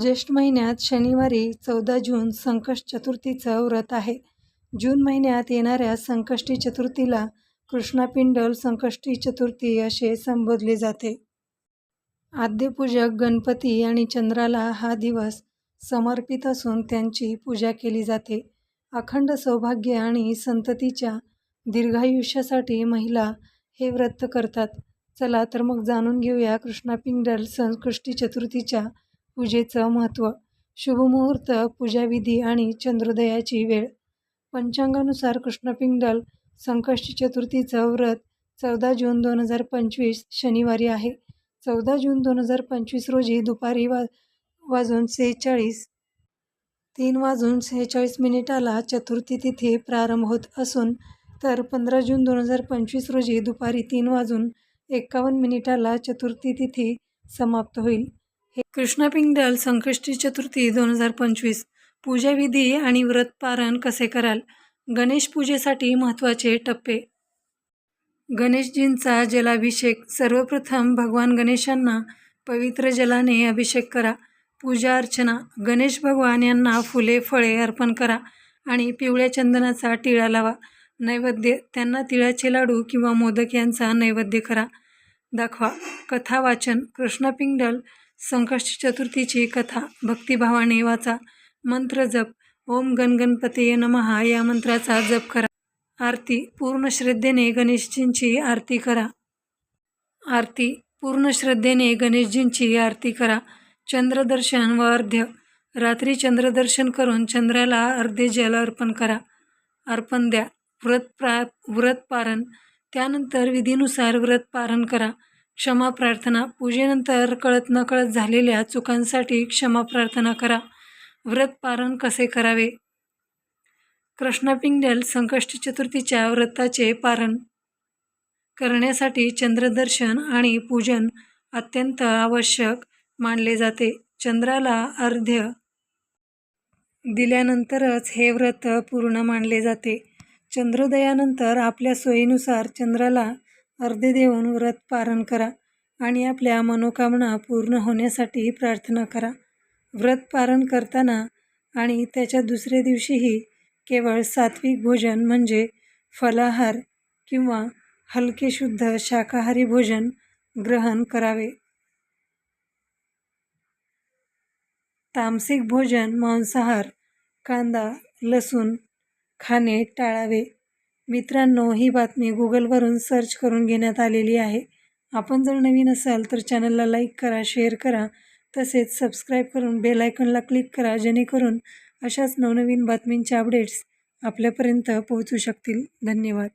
ज्येष्ठ महिन्यात शनिवारी चौदा जून संकष्ट चतुर्थीचं व्रत आहे. जून महिन्यात येणाऱ्या संकष्टी चतुर्थीला कृष्णापिंडल संकष्टी चतुर्थी असे संबोधले जाते. आद्यपूजक गणपती आणि चंद्राला हा दिवस समर्पित असून त्यांची पूजा केली जाते. अखंड सौभाग्य आणि संततीच्या दीर्घायुष्यासाठी महिला हे व्रत करतात. चला तर मग जाणून घेऊया कृष्णापिंडल संकष्टी चतुर्थीच्या पूजेचं महत्त्व, शुभमुहूर्त, पूजाविधी आणि चंद्रोदयाची वेळ. पंचांगानुसार कृष्णपिंगल संकष्टी चतुर्थीचं व्रत चौदा जून दोन हजार पंचवीस शनिवारी आहे. चौदा जून दोन हजार पंचवीस रोजी दुपारी वा वाजून सेहेचाळीस तीन वाजून सेहेचाळीस मिनिटाला चतुर्थी तिथी प्रारंभ होत असून तर पंधरा जून दोन हजार पंचवीस रोजी दुपारी तीन वाजून एकावन्न मिनिटाला चतुर्थी तिथी समाप्त होईल. हे कृष्णापिंडल संकष्टी चतुर्थी दोन हजार पंचवीस पूजाविधी आणि व्रत पारण कसे कराल? गणेश पूजेसाठी महत्त्वाचे टप्पे गणेशजींचा जलाभिषेक सर्वप्रथम भगवान गणेशांना पवित्र जलाने अभिषेक करा. पूजा अर्चना गणेश भगवान यांना फुले फळे अर्पण करा आणि पिवळ्या चंदनाचा टिळा लावा. नैवेद्य त्यांना तिळाचे लाडू किंवा मोदक यांचा नैवेद्य करा दाखवा. कथा वाचन कृष्णापिंडल संकष्टी चतुर्थीची कथा भक्तिभावाने वाचा. मंत्र जप ओम गणगणपतये नमः या मंत्राचा जप करा. आरती पूर्ण श्रद्धेने गणेशजींची आरती करा. आरती पूर्ण श्रद्धेने गणेशजींची आरती करा. चंद्रदर्शन व अर्ध्य रात्री चंद्रदर्शन करून चंद्राला अर्धे जल अर्पण करा. अर्पण द्या. व्रत प्रा व्रत पारण त्यानंतर विधीनुसार व्रत पारण करा. क्षमा प्रार्थना पूजेनंतर कळत नकळत झालेल्या चुकांसाठी क्षमा प्रार्थना करा. व्रत पारण कसे करावे? कृष्णपिंगल संकष्टी चतुर्थीच्या व्रताचे पारण करण्यासाठी चंद्रदर्शन आणि पूजन अत्यंत आवश्यक मानले जाते. चंद्राला अर्ध्य दिल्यानंतरच हे व्रत पूर्ण मानले जाते. चंद्रोदयानंतर आपल्या सोयीनुसार चंद्राला अर्धे देऊन व्रत पारण करा आणि आपल्या मनोकामना पूर्ण होण्यासाठी प्रार्थना करा. व्रत पारण करताना आणि त्याच्या दुसऱ्या दिवशीही केवळ सात्विक भोजन म्हणजे फलाहार किंवा हलके शुद्ध शाकाहारी भोजन ग्रहण करावे. तामसिक भोजन मांसाहार, कांदा, लसूण खाणे टाळावे. मित्रांनो, ही बातमी गुगलवरून सर्च करून घेण्यात आलेली आहे. आपण जर नवीन असाल तर चॅनलला लाईक करा, शेअर करा तसेच सबस्क्राईब करून बेल आयकॉनला क्लिक करा जेणेकरून अशाच नवनवीन बातमींचे अपडेट्स आपल्यापर्यंत पोहोचू शकतील. धन्यवाद.